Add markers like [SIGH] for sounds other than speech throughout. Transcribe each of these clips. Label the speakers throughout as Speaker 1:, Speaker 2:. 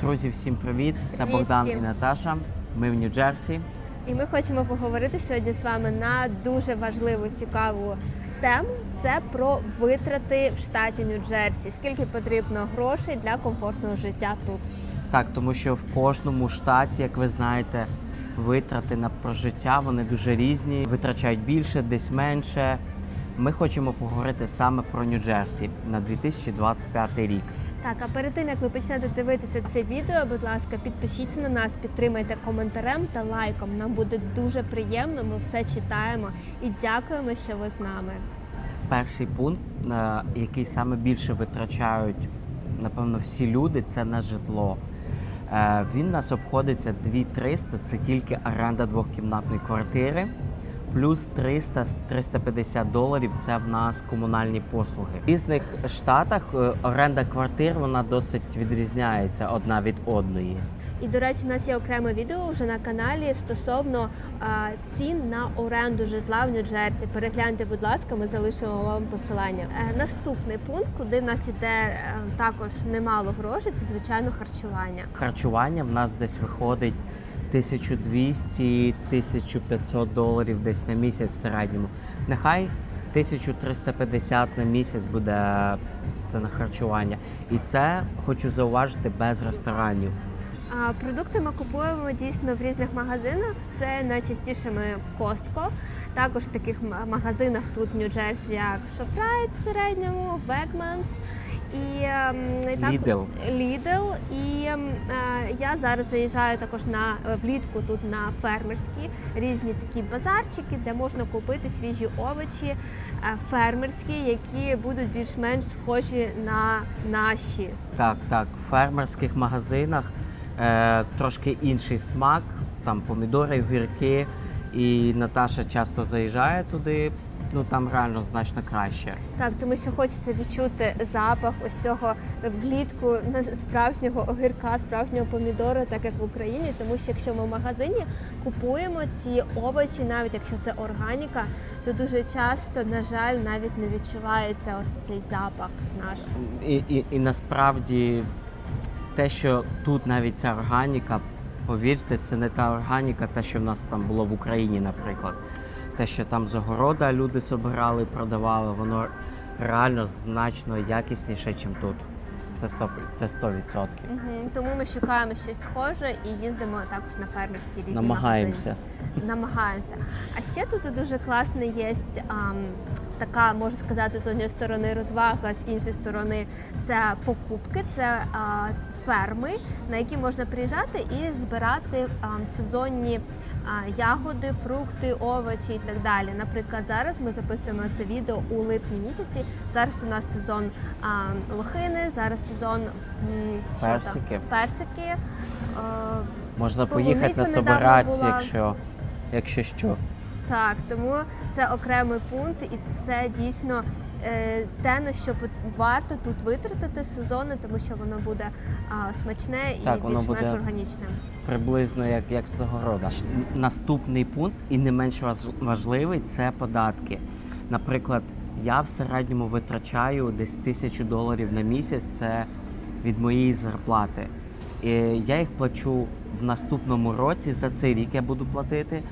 Speaker 1: Друзі, всім привіт! Це
Speaker 2: Привіт
Speaker 1: Богдан
Speaker 2: всім.
Speaker 1: і Наташа. Ми в Нью-Джерсі.
Speaker 2: І ми хочемо поговорити сьогодні з вами на дуже важливу цікаву тему. Це про витрати в штаті Нью-Джерсі. Скільки потрібно грошей для комфортного життя тут?
Speaker 1: Так, тому що в кожному штаті, як ви знаєте, витрати на прожиття вони дуже різні, витрачають більше, десь менше. Ми хочемо поговорити саме про Нью-Джерсі на 2025 рік.
Speaker 2: Так, а перед тим як ви почнете дивитися це відео, будь ласка, підпишіться на нас, підтримайте коментарем та лайком. Нам буде дуже приємно. Ми все читаємо і дякуємо, що ви з нами.
Speaker 1: Перший пункт, на який саме більше витрачають, напевно, всі люди, це на житло. Е, Він нас обходиться 2300, це тільки оренда двохкімнатної квартири. Плюс 300-350 доларів це в нас комунальні послуги. В різних штатах е, оренда квартир вона досить відрізняється одна від одної.
Speaker 2: І до речі, у нас є окреме відео вже на каналі стосовно а, цін на оренду житла в Нью-Джерсі. Перегляньте, будь ласка, ми залишимо вам посилання. Е, наступний пункт, куди в нас іде е, також немало грошей, це звичайно харчування.
Speaker 1: Харчування в нас десь виходить 1200-1500 доларів десь на місяць в середньому. Нехай 1350 на місяць буде це на харчування. І це хочу зауважити без ресторанів.
Speaker 2: А продукти ми купуємо дійсно в різних магазинах. Це найчастіше ми в Костко. Також в таких магазинах тут в Нью-Джерсі, як Shoprite в середньому, Wegmans і ем, і так-
Speaker 1: Lidl.
Speaker 2: Lidl. І ем, е, я зараз заїжджаю також на е, влітку тут на фермерські різні такі базарчики, де можна купити свіжі овочі е, фермерські, які будуть більш-менш схожі на наші.
Speaker 1: Так, так, в фермерських магазинах е, трошки інший смак, там помідори, огірки. І Наташа часто заїжджає туди. Ну там реально значно краще.
Speaker 2: Так, тому що хочеться відчути запах ось цього влітку справжнього огірка, справжнього помідору, так як в Україні. Тому що якщо ми в магазині купуємо ці овочі, навіть якщо це органіка, то дуже часто, на жаль, навіть не відчувається ось цей запах наш.
Speaker 1: І, і, і насправді те, що тут навіть ця органіка, повірте, це не та органіка, те, що в нас там було в Україні, наприклад. Те, що там з огорода люди собирали, продавали, воно реально значно якісніше, ніж тут. Це 100%. Це 100%.
Speaker 2: Угу. Тому ми шукаємо щось схоже і їздимо також на фермерські різні
Speaker 1: Намагаємося.
Speaker 2: магазини. Намагаємося. А ще тут дуже класна є ам, така, можна сказати, з однієї сторони розвага, з іншої сторони це покупки, це а, ферми, на які можна приїжджати і збирати ам, сезонні ягоди, фрукти, овочі і так далі. Наприклад, зараз ми записуємо це відео у липні місяці. Зараз у нас сезон а, лохини, зараз сезон м, що там?
Speaker 1: Персики.
Speaker 2: персики. е,
Speaker 1: Можна
Speaker 2: Полуниця
Speaker 1: поїхати на
Speaker 2: недавно була.
Speaker 1: якщо, якщо що.
Speaker 2: Так, тому це окремий пункт, і це дійсно те, на що варто тут витратити сезони, тому що воно буде а, смачне і
Speaker 1: Так,
Speaker 2: більш-менш органічне.
Speaker 1: Приблизно як, як з огорода. Наступний пункт, і не менш важ- важливий, це податки. Наприклад, я в середньому витрачаю десь тисячу доларів на місяць. Це від моєї зарплати. І я їх плачу в наступному році. За цей рік я буду платити.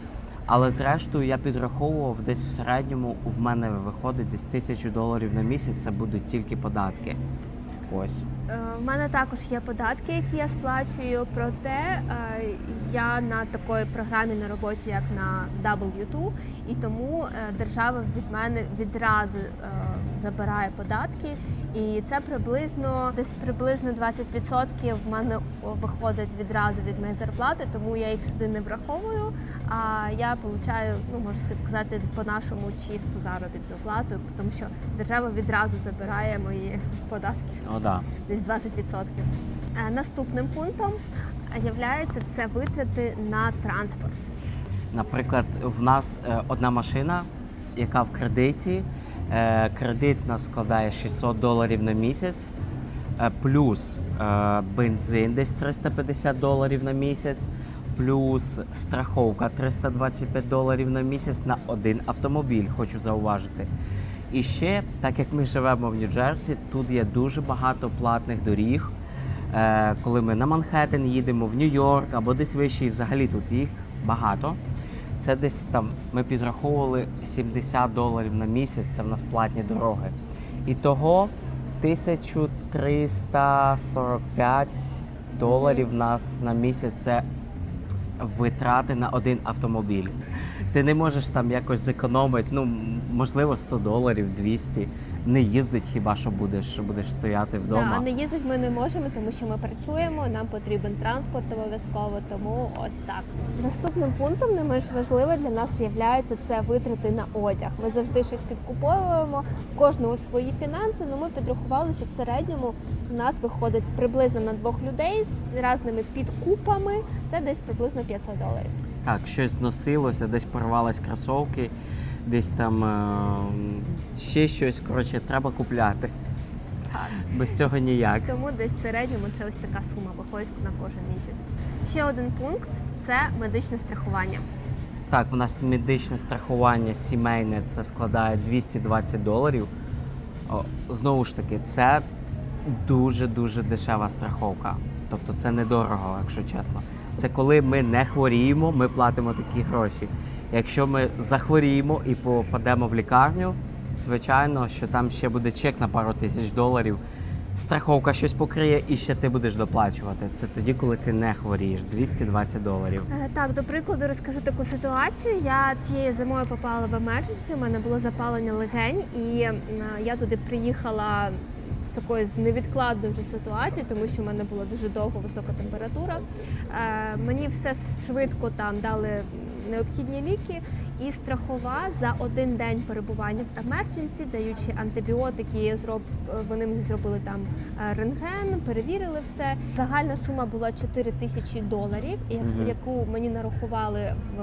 Speaker 1: Але зрештою я підраховував десь в середньому в мене виходить десь тисячу доларів на місяць. Це будуть тільки податки. Ось.
Speaker 2: Е, В мене також є податки, які я сплачую. Проте е, я на такої програмі на роботі, як на W2, і тому е, держава від мене відразу забирає податки. І це приблизно десь приблизно 20% в мене виходить відразу від моєї зарплати, тому я їх сюди не враховую. А я получаю, ну можна сказати, по-нашому чисту заробітну плату, тому що держава відразу забирає мої податки
Speaker 1: О, да.
Speaker 2: десь 20%. Е, Наступним пунктом є це витрати на транспорт.
Speaker 1: Наприклад, в нас е, одна машина, яка в кредиті. Е, кредит нас складає 600 доларів на місяць, е, плюс е, бензин десь 350 доларів на місяць, плюс страховка 325 доларів на місяць на один автомобіль, хочу зауважити. І ще, так як ми живемо в Нью-Джерсі, тут є дуже багато платних доріг. Коли ми на Манхеттен їдемо, в Нью-Йорк або десь вище, і взагалі тут їх багато. Це десь там ми підраховували 70 доларів на місяць, це в нас платні дороги. І того 1345 доларів нас на місяць це витрати на один автомобіль. Ти не можеш там якось зекономити, ну можливо, 100 доларів, 200. Не їздить хіба що будеш, що будеш стояти вдома.
Speaker 2: Да, а не їздити ми не можемо, тому що ми працюємо, нам потрібен транспорт обов'язково, тому ось так. Наступним пунктом не менш важливе для нас є це витрати на одяг. Ми завжди щось підкуповуємо, кожного свої фінанси. Ну ми підрахували, що в середньому у нас виходить приблизно на двох людей з різними підкупами. Це десь приблизно 500 доларів.
Speaker 1: Так, щось зносилося, десь порвались кросовки, десь там е, ще щось. Коротше, треба купляти. Без цього ніяк.
Speaker 2: Тому десь в середньому це ось така сума виходить на кожен місяць. Ще один пункт це медичне страхування.
Speaker 1: Так, у нас медичне страхування сімейне це складає 220 доларів. О, знову ж таки, це дуже-дуже дешева страховка. Тобто це недорого, якщо чесно. Це коли ми не хворіємо, ми платимо такі гроші. Якщо ми захворіємо і попадемо в лікарню, звичайно, що там ще буде чек на пару тисяч доларів. Страховка щось покриє і ще ти будеш доплачувати. Це тоді, коли ти не хворієш 220 доларів.
Speaker 2: Е, Так, до прикладу, розкажу таку ситуацію. Я цією зимою попала в емердженсі, у мене було запалення легень, і я туди приїхала з такою невідкладною вже ситуацією, тому що в мене була дуже довго висока температура. Е, Мені все швидко там дали необхідні ліки, і страхова за один день перебування в емердженсі, даючи антибіотики, зроб вони мені зробили там е, рентген, перевірили все. Загальна сума була 4 тисячі доларів, яку мені нарахували в,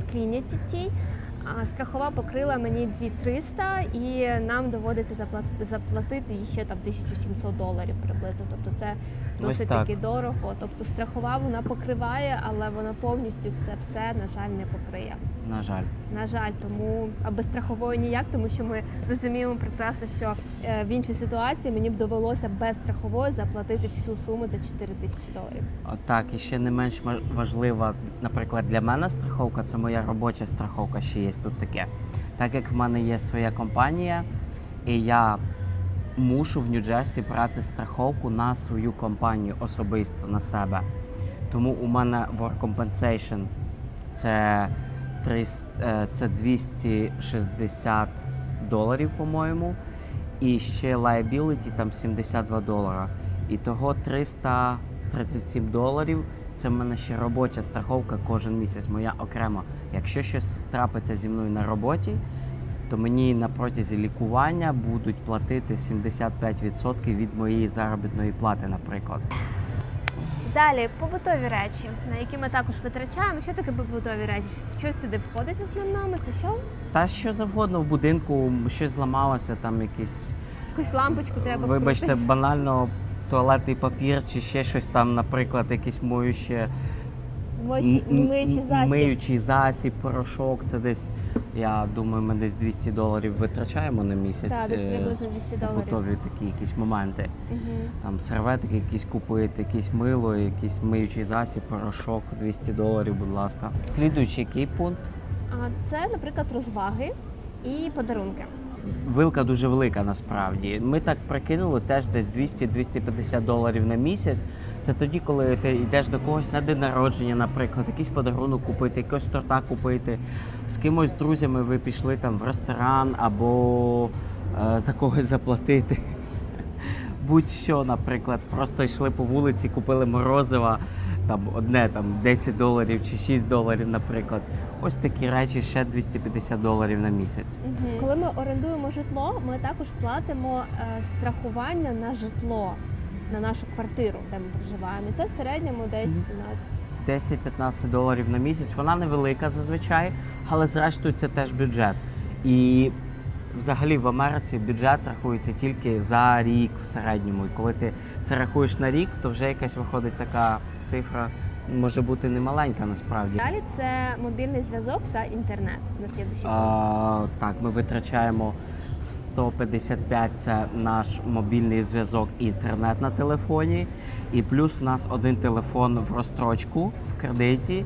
Speaker 2: в клініці цій. Страхова покрила мені 2300 і нам доводиться запла- заплатити ще там 1700 доларів приблизно. Тобто це досить
Speaker 1: так.
Speaker 2: таки дорого. Тобто страхова вона покриває, але вона повністю все все на жаль не покриє.
Speaker 1: На жаль.
Speaker 2: На жаль, тому а без страхової ніяк, тому що ми розуміємо прекрасно, що е, в іншій ситуації мені б довелося без страхової заплатити всю суму за 4 тисячі доларів.
Speaker 1: Так, і ще не менш важлива, наприклад, для мене страховка це моя робоча страховка, ще є тут таке. Так як в мене є своя компанія, і я мушу в Нью-Джерсі брати страховку на свою компанію особисто на себе. Тому у мене Work Compensation це, 300, е, це 260 доларів, по-моєму, і ще liability там 72 долара. І того 337 доларів. Це в мене ще робоча страховка кожен місяць, моя окрема. Якщо щось трапиться зі мною на роботі, то мені на протязі лікування будуть платити 75% від моєї заробітної плати, наприклад.
Speaker 2: Далі побутові речі, на які ми також витрачаємо. Що таке побутові речі? Що сюди входить основному? Це що?
Speaker 1: Та що завгодно в будинку, щось зламалося, там якісь,
Speaker 2: Якусь лампочку треба
Speaker 1: вибачте,
Speaker 2: вкрутити.
Speaker 1: банально туалетний папір чи ще щось там, наприклад, якісь моюще.
Speaker 2: Мочі-
Speaker 1: М- м-
Speaker 2: миючий засіб.
Speaker 1: Миючий засіб, порошок. Це десь, я думаю, ми десь 200 доларів витрачаємо на місяць.
Speaker 2: Так, десь
Speaker 1: е,
Speaker 2: приблизно 200 доларів.
Speaker 1: Готові такі якісь моменти.
Speaker 2: Угу.
Speaker 1: Там серветки якісь купуєте, якісь мило, якийсь миючий засіб, порошок, 200 доларів, будь ласка. Слідуючий який пункт?
Speaker 2: А це, наприклад, розваги і подарунки.
Speaker 1: Вилка дуже велика насправді. Ми так прикинули теж десь 200-250 доларів на місяць. Це тоді, коли ти йдеш до когось на день народження, наприклад, якийсь подарунок купити, якогось торта купити. З кимось друзями ви пішли там в ресторан або е, за когось заплатити. [LAUGHS] Будь-що, наприклад, просто йшли по вулиці, купили морозива, там одне там 10 доларів чи 6 доларів, наприклад. Ось такі речі ще 250 доларів на місяць.
Speaker 2: Коли ми орендуємо житло, ми також платимо е, страхування на житло, на нашу квартиру, де ми проживаємо. І це в середньому десь у нас
Speaker 1: 10-15 доларів на місяць. Вона невелика зазвичай, але зрештою це теж бюджет. І взагалі в Америці бюджет рахується тільки за рік в середньому. І коли ти це рахуєш на рік, то вже якась виходить така цифра, може бути немаленька насправді.
Speaker 2: далі. Це мобільний зв'язок та інтернет. На слідуючий.
Speaker 1: А, так, ми витрачаємо 155 це наш мобільний зв'язок і інтернет на телефоні. І плюс у нас один телефон в розстрочку в кредиті,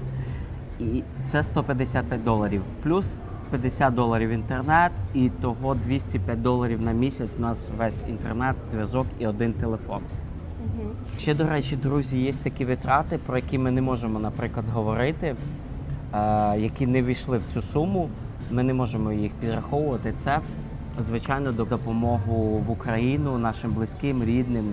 Speaker 1: і це 155 доларів. Плюс 50 доларів інтернет, і того 205 доларів на місяць. У нас весь інтернет, зв'язок і один телефон.
Speaker 2: Мгм.
Speaker 1: Ще, до речі, друзі, є такі витрати, про які ми не можемо, наприклад, говорити, е, які не війшли в цю суму. Ми не можемо їх підраховувати. Це, звичайно, до допомогу в Україну нашим близьким, рідним,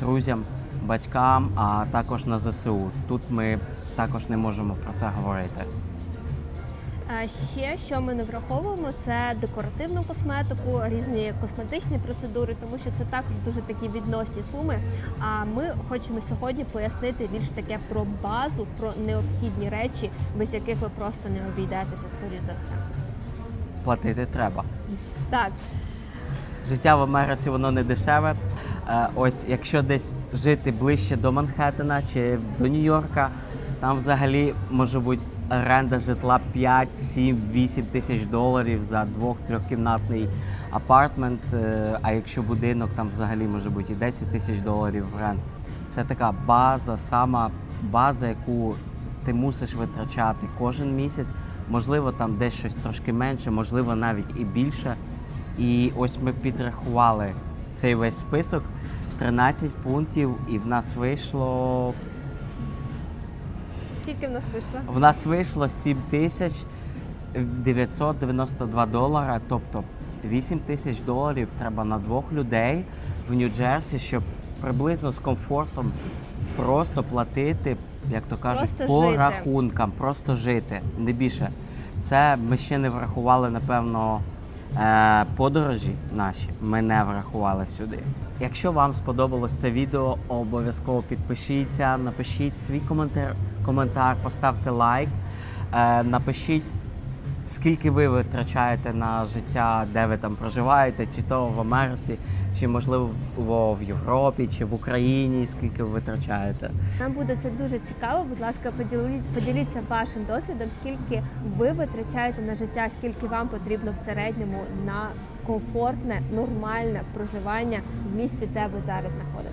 Speaker 1: друзям, батькам, а також на ЗСУ. Тут ми також не можемо про це говорити.
Speaker 2: А ще що ми не враховуємо, це декоративну косметику, різні косметичні процедури, тому що це також дуже такі відносні суми. А ми хочемо сьогодні пояснити більш таке про базу, про необхідні речі, без яких ви просто не обійдетеся, скоріш за все.
Speaker 1: Платити треба.
Speaker 2: Так,
Speaker 1: Життя в Америці воно не дешеве. Е, Ось якщо десь жити ближче до Манхеттена чи до Нью-Йорка, там взагалі може бути оренда житла 5, 7, 8 тисяч доларів за двох-трьохкімнатний апартмент. Е, А якщо будинок, там взагалі може бути і 10 тисяч доларів рент. Це така база, сама база, яку ти мусиш витрачати кожен місяць. Можливо, там десь щось трошки менше, можливо, навіть і більше. І ось ми підрахували цей весь список 13 пунктів, і в нас вийшло
Speaker 2: скільки в нас вийшло?
Speaker 1: в нас вийшло 7 тисяч 992 долара, тобто 8 тисяч доларів треба на двох людей в Нью-Джерсі, щоб приблизно з комфортом просто платити, як то кажуть,
Speaker 2: Просто
Speaker 1: по
Speaker 2: жити.
Speaker 1: рахункам, просто жити, не більше. Це ми ще не врахували, напевно, е, подорожі наші. Ми не врахували сюди. Якщо вам сподобалось це відео, обов'язково підпишіться, напишіть свій коментар, коментар поставте лайк, е, напишіть. Скільки ви витрачаєте на життя, де ви там проживаєте, чи то в Америці, чи можливо в Європі, чи в Україні, скільки ви витрачаєте?
Speaker 2: Нам буде це дуже цікаво. Будь ласка, поділіться, поділіться вашим досвідом, скільки ви витрачаєте на життя, скільки вам потрібно в середньому на комфортне, нормальне проживання в місті, де ви зараз знаходитесь.